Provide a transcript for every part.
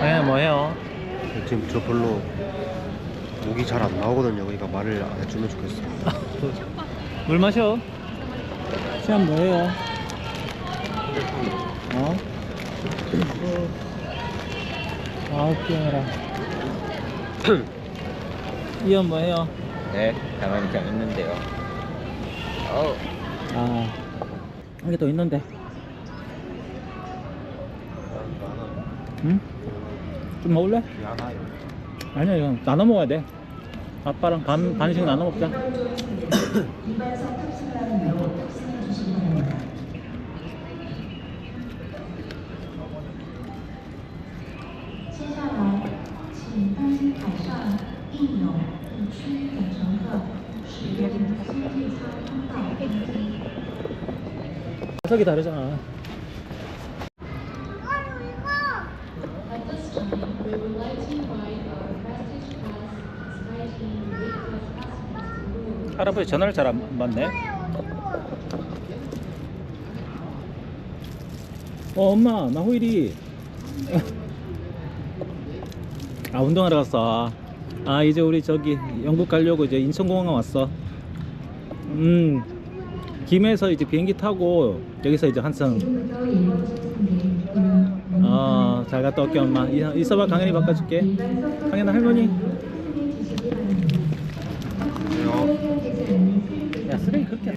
네, 뭐해요? 지금 저 별로 목이 잘 안 나오거든요. 그러니까 말을 안 해주면 좋겠어. 물 마셔. 시험 뭐해요? 어? 아우 피해라. 이현 뭐해요? 네, 가만히 그냥 있는데요. 어, 아 이게 또 있는데. 응? 좀 먹을래? 아니야 이건 나눠 먹어야 돼. 아빠랑 반, 반씩 나눠 먹자. 좌석이 다르잖아. 할아버지 전화를 잘 안 받네. 어 엄마 나 호일이 아 운동하러 갔어. 아 이제 우리 저기 영국 가려고 이제 인천공항 왔어. 음 김에서 이제 비행기 타고 여기서 이제 한승. 어잘 갔다 올게 엄마. 이- 있어봐 강현이 바꿔줄게. 강현아 할머니. 쓰레기 그렇게. 안-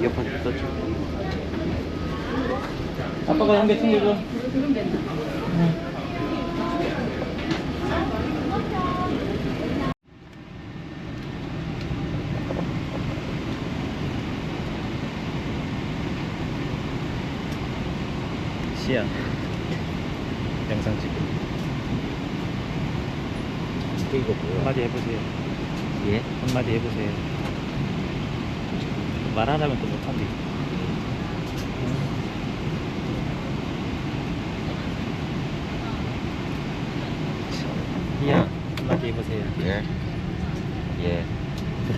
이어폰 썼죠? 아빠가 한 개 챙겨줘. 시야. 영상 찍고 이거 뭐야? 한마디 해보세요. 예? 한마디 해보세요. 말하자면 또 못한대 이야 한마디 해보세요. 예? 예.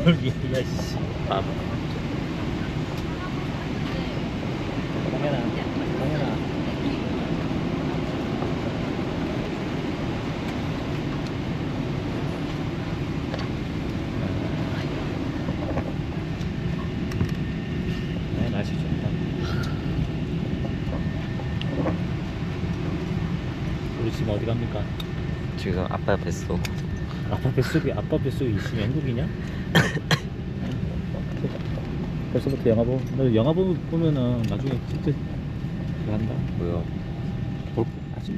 뭘 이야 씨. 바보 당연아. 당연아 네, 날씨 좋다. 우리 지금 어디 갑니까? 지금 아빠 뱃속. 아빠 뱃속이 아빠 뱃속이 있으 영국이냐? 벌써부터 영화 보. 너 영화 보 보면은 나중에 진짜 한다. 뭐요? 볼 아직.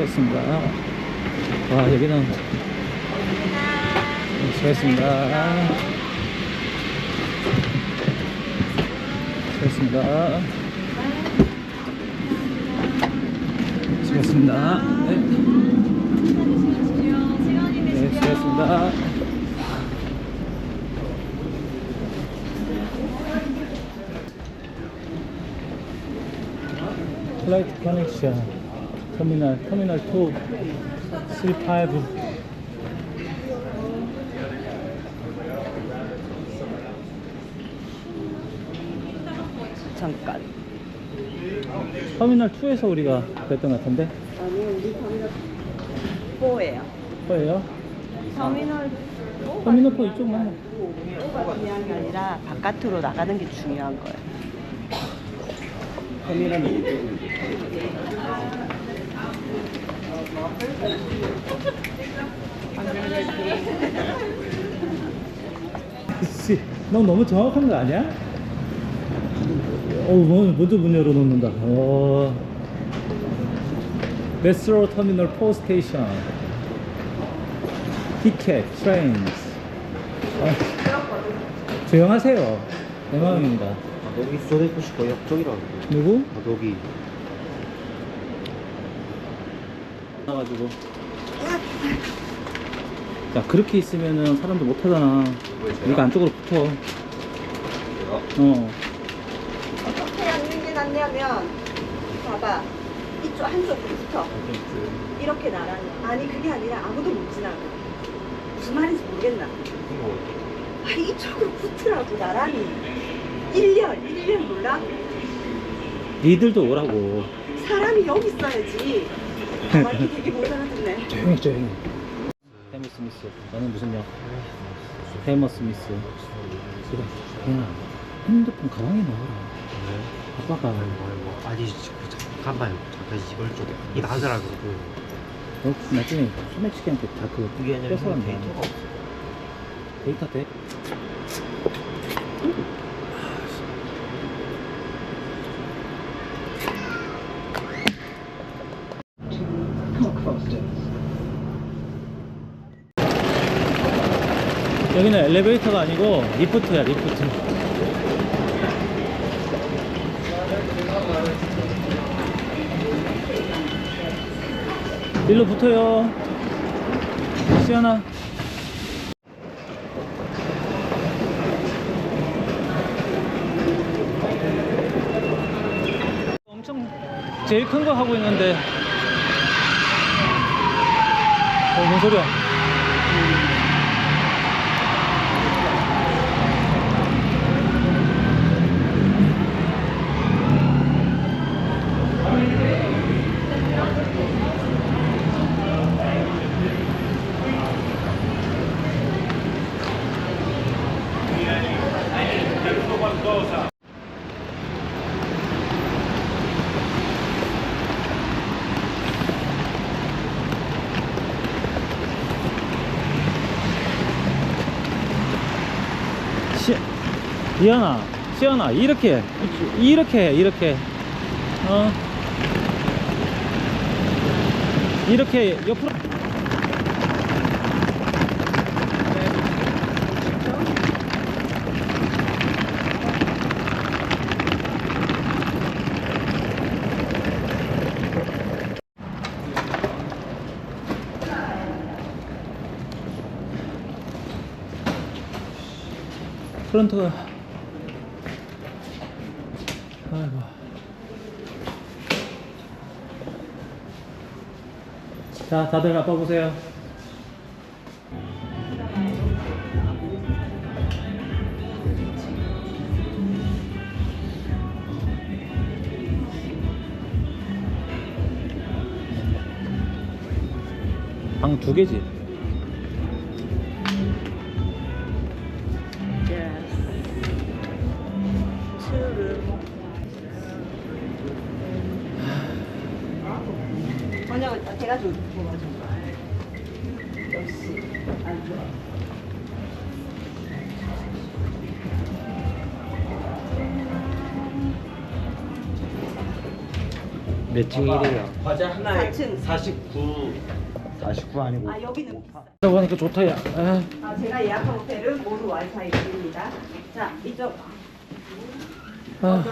수고하셨습니다. 와, 여기는. 네, 수고하셨습니다. 수고하셨습니다. 수고하셨습니다. 네. 네, 수고하셨습니다. 플라이트 커넥션 터미널 터미널 2 C5 잠깐. 터미널 2에서 우리가 그랬던 것 같은데 아니, 우리 터미널 4예요. 뭐예요? 터미널 터미널 4 이쪽만 4가 중요한 게 아니라 바깥으로 나가는 게 중요한 거예요. 씨, 너 너무 정확한 거 아니야? 뭐, 먼저 문 열어놓는다. 어. 메스로 터미널 4 스테이션. 티켓, 트레인스. 어. 조용하세요. 내 마음입니다. 여기 소데코 시거 역적이라고. 누구? 아, 여기 나가지고. 야, 그렇게 있으면은 사람들 못 하잖아. 네가 안쪽으로 붙어. 어. 어떻게 앉는 게 낫냐면, 봐봐. 이쪽 한쪽으로 붙어. 이렇게 나란히. 아니, 그게 아니라 아무도 못 지나가. 무슨 말인지 모르겠나? 아니, 이쪽으로 붙으라고, 나란히. 1년, 1년 몰라? 니들도 오라고. 사람이 여기 있어야지. 아. 조용히 조용히 헤머 스미스 너는 무슨 역? 헤머 스미스 그냥 핸드폰 가방에 넣어라 아빠가 뭐 아니 잠깐만요. 잠깐 이걸 좀 이게 나더라고. 너 나중에 소매치기한테 다 그거 그게 뺏어간다 데이터가 없어. 데이터 돼? 여기는 엘리베이터가 아니고 리프트야 리프트. 일로 붙어요. 시연아. 엄청 제일 큰 거 하고 있는데. 어, 뭔 소리야 이현아, 시연아, 이렇게, 이렇게, 해, 이렇게, 어, 이렇게 옆으로. 프런트가 아이고. 자 다들 아빠 보세요. 방 두 개지 몇 층이래요? 과자 하나에 4층. 49 49 아니고 아 여기는 비싸. 라고 하니까 좋다 야 아, 아 제가 예약한 호텔은 모두 와이파이 드립니다. 자 이쪽 아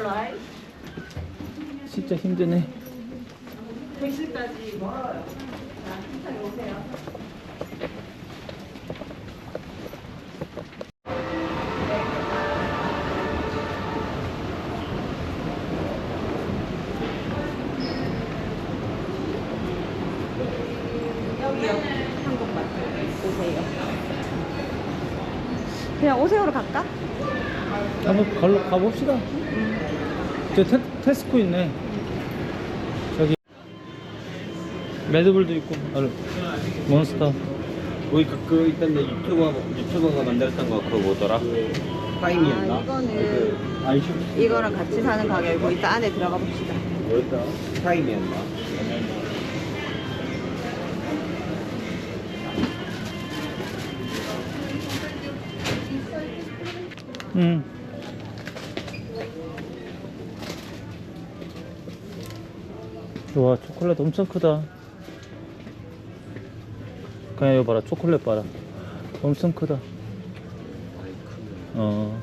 진짜 힘드네 멀어요. 자 천천히 오세요 한국만 오세요. 오세요로 갈까? 한번 걸로 가봅시다 저 테, 테스코 있네 저기 레드불도 있고 아, 몬스터 거기 그, 그 있던데 유튜버 유튜버가 만들었던 거 그거 뭐더라? 타임이었나? 아, 이거는 그 아이슈 이거랑 같이 사는 가격이고 이따 안에 들어가 봅시다. 뭐였다? 타임이었나? 응. 좋아 초콜릿 엄청 크다. 그냥 이거 봐라. 초콜릿 봐라. 엄청 크다. 어